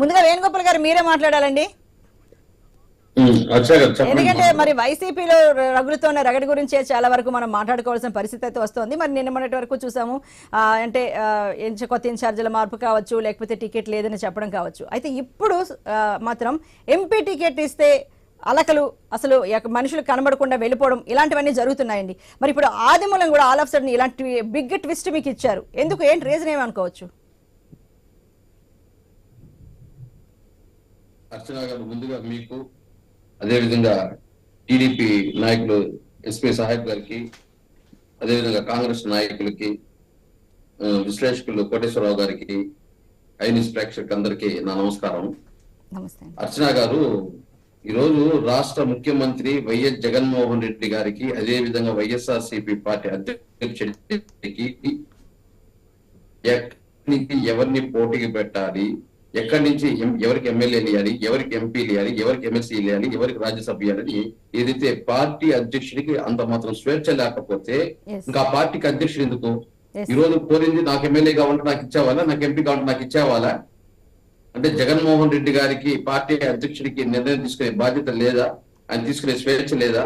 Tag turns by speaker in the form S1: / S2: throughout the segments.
S1: ముందుగా వేణుగోపాల్ గారు మీరే మాట్లాడాలండి. ఎందుకంటే మరి వైసీపీలో రగులుతున్న రగడి గురించే చాలా వరకు మనం మాట్లాడుకోవాల్సిన పరిస్థితి అయితే వస్తుంది. మరి నిన్న మొన్నటి వరకు చూసాము అంటే కొత్త ఇన్ఛార్జీల మార్పు కావచ్చు లేకపోతే టికెట్ లేదని చెప్పడం కావచ్చు. అయితే ఇప్పుడు మాత్రం ఎంపీ టికెట్ ఇస్తే అలకలు అసలు మనుషులు కనబడకుండా వెళ్ళిపోవడం ఇలాంటివన్నీ జరుగుతున్నాయండి. మరి ఇప్పుడు ఆదిమూలం కూడా ఆల్ ఆఫ్ సడన్ ఇలాంటి బిగ్ ట్విస్ట్ మీకు ఇచ్చారు. ఎందుకు? ఏంటి? రీజన్ ఏమనుకోవచ్చు?
S2: అర్చన గారు ముందుగా మీకు అదేవిధంగా టీడీపీ నాయకులు ఎస్పీ సాహెబ్ గారికి అదేవిధంగా కాంగ్రెస్ నాయకులకి విశ్లేషకులు కోటేశ్వరరావు గారికి ఐనిస్ ప్రేక్షకులకు అందరికీ నా నమస్కారం. అర్చన గారు ఈరోజు రాష్ట్ర ముఖ్యమంత్రి వైఎస్ జగన్మోహన్ రెడ్డి గారికి అదే విధంగా వైఎస్ఆర్ సిపి పార్టీ అధ్యక్షుడికి ఎవరిని పోటీకి పెట్టాలి ఎక్కడి నుంచి ఎవరికి ఎమ్మెల్యేలు ఇవ్వాలి ఎవరికి ఎంపీలు ఇవ్వాలి ఎవరికి ఎమ్మెల్సీ ఇవ్వాలి ఎవరికి రాజ్యసభ ఇవ్వాలని ఏదైతే పార్టీ అధ్యక్షుడికి అంత మాత్రం స్వేచ్ఛ లేకపోతే. ఇంకా పార్టీకి అధ్యక్షుడు ఎందుకు. ఈ రోజు కోరింది నాకు ఎమ్మెల్యే కావాలంటే నాకు ఇచ్చేవాళ్ళ నాకు ఎంపీ కావాలంటే నాకు ఇచ్చేవాళ్ళ? అంటే జగన్మోహన్ రెడ్డి గారికి పార్టీ అధ్యక్షుడికి నిర్ణయం తీసుకునే బాధ్యత లేదా? ఆయన తీసుకునే స్వేచ్ఛ లేదా?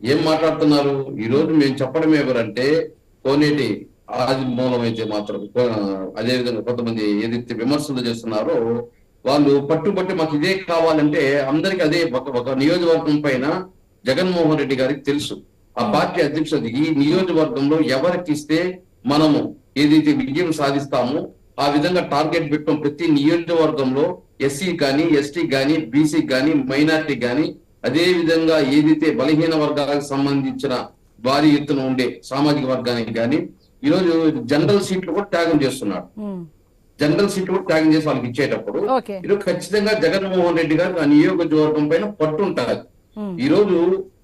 S2: ఏం మాట్లాడుతున్నారు? ఈ రోజు మేము చెప్పడం ఎవరంటే కోనేటి ఆది మూలమైతే మాత్రం అదేవిధంగా అదే విధంగా కొంతమంది ఏదైతే విమర్శలు చేస్తున్నారో వాళ్ళు పట్టుబట్టి మాకు ఇదే కావాలంటే అందరికి అదే ఒక ఒక నియోజకవర్గం పైన జగన్మోహన్ రెడ్డి గారికి తెలుసు. ఆ పార్టీ అధ్యక్షుడు ఈ నియోజకవర్గంలో ఎవరికి ఇస్తే మనము ఏదైతే విజయం సాధిస్తామో ఆ విధంగా టార్గెట్ పెట్టడం ప్రతి నియోజకవర్గంలో ఎస్సీ కానీ ఎస్టీ కానీ బీసీ కానీ మైనార్టీ కానీ అదే విధంగా ఏదైతే బలహీన వర్గాలకు సంబంధించిన భారీ ఎత్తున ఉండే సామాజిక వర్గానికి కానీ ఈరోజు జనరల్ సీట్లు కూడా త్యాగం చేస్తున్నాడు. జనరల్ సీట్లు కూడా త్యాగం చేసి వాళ్ళకి ఇచ్చేటప్పుడు ఈరోజు ఖచ్చితంగా జగన్మోహన్ రెడ్డి గారు ఆ నియోజకవర్గం పైన పట్టు ఉంటుంది. ఈ రోజు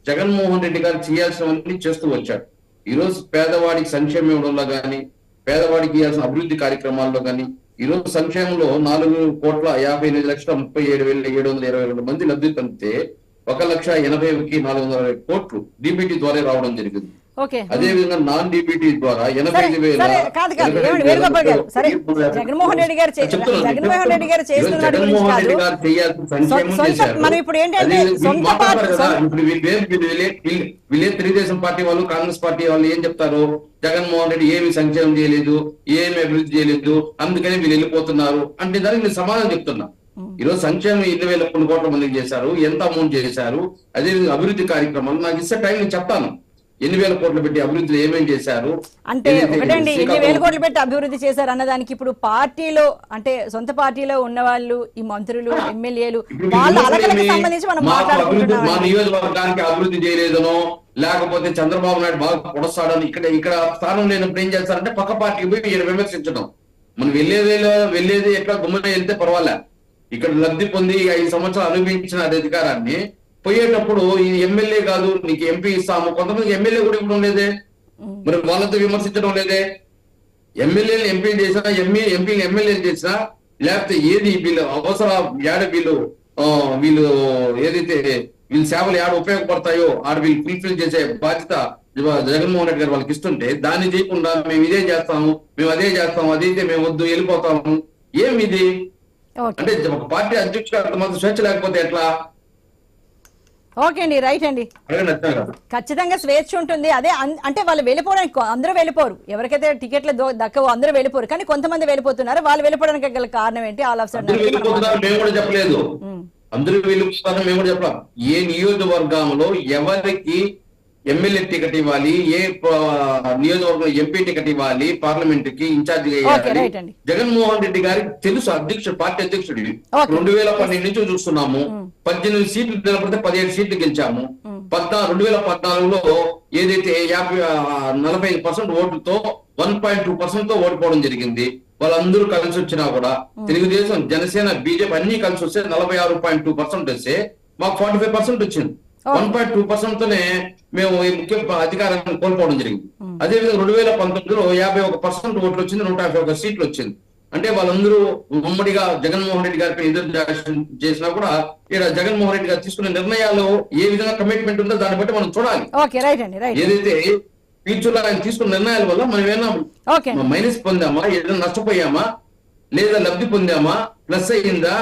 S2: జగన్మోహన్ రెడ్డి గారు చేయాల్సినవన్నీ చేస్తూ వచ్చాడు. ఈ రోజు పేదవాడికి సంక్షేమం ఇవ్వడంలో గాని పేదవాడికి ఇవ్వాల్సిన అభివృద్ధి కార్యక్రమాల్లో గాని ఈ రోజు సంక్షేమంలో నాలుగు కోట్ల యాభై ఎనిమిది లక్షల ముప్పై ఏడు వేల ఏడు వందల ఇరవై రెండు మంది లబ్ధి పొందితే ఒక లక్ష ఎనభైకి నాలుగు వందల అరవై కోట్లు డిబిటీ ద్వారా రావడం జరిగింది. అదే విధంగా నాన్ డిబిటీ ద్వారా ఎనభై వేల
S1: కాదు కాదు వేణుగోపాల్ గారు సరే జగన్మోహన్ రెడ్డి గారు జగన్మోహన్ రెడ్డి గారు. మనం ఇప్పుడు ఏంటంటే సొంత
S2: వీళ్ళు తెలుగుదేశం పార్టీ వాళ్ళు కాంగ్రెస్ పార్టీ వాళ్ళు ఏం చెప్తారు? జగన్మోహన్ రెడ్డి ఏమి సంక్షేమం చేయలేదు ఏమి అభివృద్ధి చేయలేదు అందుకని వీళ్ళు వెళ్ళిపోతున్నారు అంటే దానికి నేను సమాధానం చెప్తున్నా. ఈ రోజు సంక్షేమం ఎన్ని వేల కొన్ని కోట్ల మందికి చేశారు ఎంత అమౌంట్ చేశారు అదే అభివృద్ధి కార్యక్రమాలు నాకు ఇస్తే టైం నేను చెప్తాను. ఎన్ని వేల కోట్లు పెట్టి అభివృద్ధిలో ఏమేం చేశారు?
S1: అంటే ఒకటండి ఎన్ని వేల కోట్లు పెట్టి అభివృద్ధి చేశారు అన్నదానికి ఇప్పుడు పార్టీలో అంటే సొంత పార్టీలో ఉన్న వాళ్ళు ఈ మంత్రులు ఎమ్మెల్యేలు వాళ్ళ అలకలకు సంబంధించి మనం
S2: అభివృద్ధి మా నియోజకవర్గానికి అభివృద్ధి చేయలేదనో లేకపోతే చంద్రబాబు నాయుడు బాగా పొడస్తాడని ఇక్కడ ఇక్కడ స్థానం లేనప్పుడు ఏం చేస్తారంటే పక్క పార్టీకి పోయి ఈయన విమర్శించడం. మనం వెళ్ళేది వెళ్ళేది ఎట్లా గుమ్మన వెళ్తే పర్వాలే. ఇక్కడ లబ్ధి పొంది ఐదు సంవత్సరాలు అనుభవించిన అధికారాన్ని పోయేటప్పుడు ఈ ఎమ్మెల్యే కాదు నీకు ఎంపీ ఇస్తాము. కొంతమంది ఎమ్మెల్యే కూడా ఇవ్వడం లేదే మరి వాళ్ళతో విమర్శించడం లేదే. ఎమ్మెల్యేలు ఎంపీ చేసినా ఎంఏ ఎంపీలు ఎమ్మెల్యేలు చేసినా లేకపోతే ఏది వీళ్ళు అవసర యాడ వీళ్ళు వీళ్ళు ఏదైతే వీళ్ళ సేవలు యాడ ఉపయోగపడతాయో ఆడ వీళ్ళు ఫుల్ఫిల్ చేసే బాధ్యత జగ- జగన్మోహన్ రెడ్డి గారు వాళ్ళకి ఇస్తుంటే దాన్ని చేయకుండా మేము ఇదే చేస్తాము మేము అదే చేస్తాము అదైతే మేము వద్దు వెళ్ళిపోతాము. ఏమి ఇది?
S1: ఓకే.
S2: అంటే ఒక పార్టీ అధ్యక్షుడు అంత మాత్రం స్వేచ్ఛ లేకపోతే ఎట్లా?
S1: ఓకే అండి రైట్ అండి. ఖచ్చితంగా స్వేచ్ఛ ఉంటుంది. అదే అంటే వాళ్ళు వెళ్ళిపోవడానికి అందరూ వెళ్ళిపోరు. ఎవరికైతే టికెట్లు దక్కవో అందరూ వెళ్ళిపోరు. కానీ కొంతమంది వెళ్ళిపోతున్నారు. వాళ్ళు వెళ్ళిపోవడానికి గల కారణం ఏంటి? ఆల్ ఆఫ్
S2: చెప్పలేదు. అందరూ మేము కూడా ఏ నియోజకవర్గంలో ఎవరికి ఎమ్మెల్యే టికెట్ ఇవ్వాలి ఏ నియోజకవర్గంలో ఎంపీ టికెట్ ఇవ్వాలి పార్లమెంట్కి ఇన్ఛార్జ్. జగన్మోహన్ రెడ్డి గారికి తెలుసు అధ్యక్షుడు పార్టీ అధ్యక్షుడు. రెండు వేల పన్నెండు నుంచి చూస్తున్నాము. పద్దెనిమిది సీట్లు నిలబడితే పదిహేడు సీట్లు గెలిచాము. పద్నాలుగు రెండు వేల పద్నాలుగులో ఏదైతే యాభై నలభై ఐదు పర్సెంట్ ఓటుతో వన్ పాయింట్ టూ పర్సెంట్తో ఓడిపోవడం జరిగింది. వాళ్ళందరూ కలిసి వచ్చినా కూడా తెలుగుదేశం జనసేన బీజేపీ అన్ని కలిసి వస్తే నలభై ఆరు పాయింట్ టూ పర్సెంట్ వస్తే మాకు ఫార్టీ ఫైవ్ పర్సెంట్ వచ్చింది. వన్ పాయింట్ టూ పర్సెంట్ తోనే మేము ఈ ముఖ్య అధికారాన్ని కోల్పోవడం జరిగింది. అదే విధంగా రెండు వేల పంతొమ్మిదిలో యాభై ఒక పర్సెంట్ ఓట్లు వచ్చింది నూట యాభై ఒక సీట్లు వచ్చింది అంటే వాళ్ళందరూ ఉమ్మడిగా జగన్మోహన్ రెడ్డి గారిపై ఎదురు చేసిన- కూడా ఇక్కడ జగన్మోహన్ రెడ్డి గారు తీసుకునే నిర్ణయాలు ఏ విధంగా కమిట్మెంట్ ఉందో దాన్ని బట్టి మనం చూడాలి. ఏదైతే ఫ్యూచర్లో ఆయన తీసుకున్న నిర్ణయాల వల్ల మనం ఏమైనా
S1: ఓకే.
S2: మైనస్ పొందామా ఏదైనా నష్టపోయామా లేదా లబ్ధి పొందామా? ప్లస్ అయ్యిందా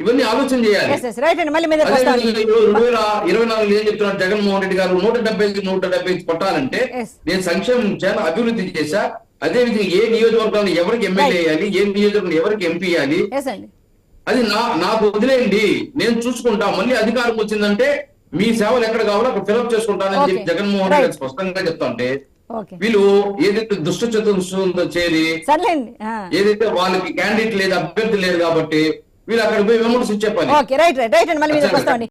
S2: ఇవన్నీ ఆలోచన చేయాలి. రెండు వేల ఇరవై నాలుగు ఏం చెప్తున్నారు? జగన్మోహన్ రెడ్డి గారు నూట డెబ్బై ఐదు నూట డెబ్బై ఐదు కొట్టాలంటే. నేను సంక్షేమం చాలా అభివృద్ధి చేశా. అదే విధంగా ఏ నియోజకవర్గాన్ని ఎవరికి ఎమ్మెల్యే వేయాలి ఏ నియోజకవర్గం ఎవరికి ఎంపీ వేయాలి? అది నా నాకు వదిలేయండి. నేను చూసుకుంటా. మళ్ళీ అధికారం వచ్చిందంటే మీ సేవలు ఎక్కడ కావాలో అక్కడ ఫిలప్ చేసుకుంటానని చెప్పి. జగన్మోహన్ రెడ్డి. స్పష్టంగా చెప్తా ఉంటే
S1: ఓకే
S2: వీళ్ళు ఏదైతే దుష్ట చతుర్శంతో చేరి. ఏదైతే వాళ్ళకి క్యాండిడేట్ లేదు అభ్యర్థి లేదు కాబట్టి వీళ్ళు అక్కడ పోయి విమర్శించే పని.
S1: ఓకే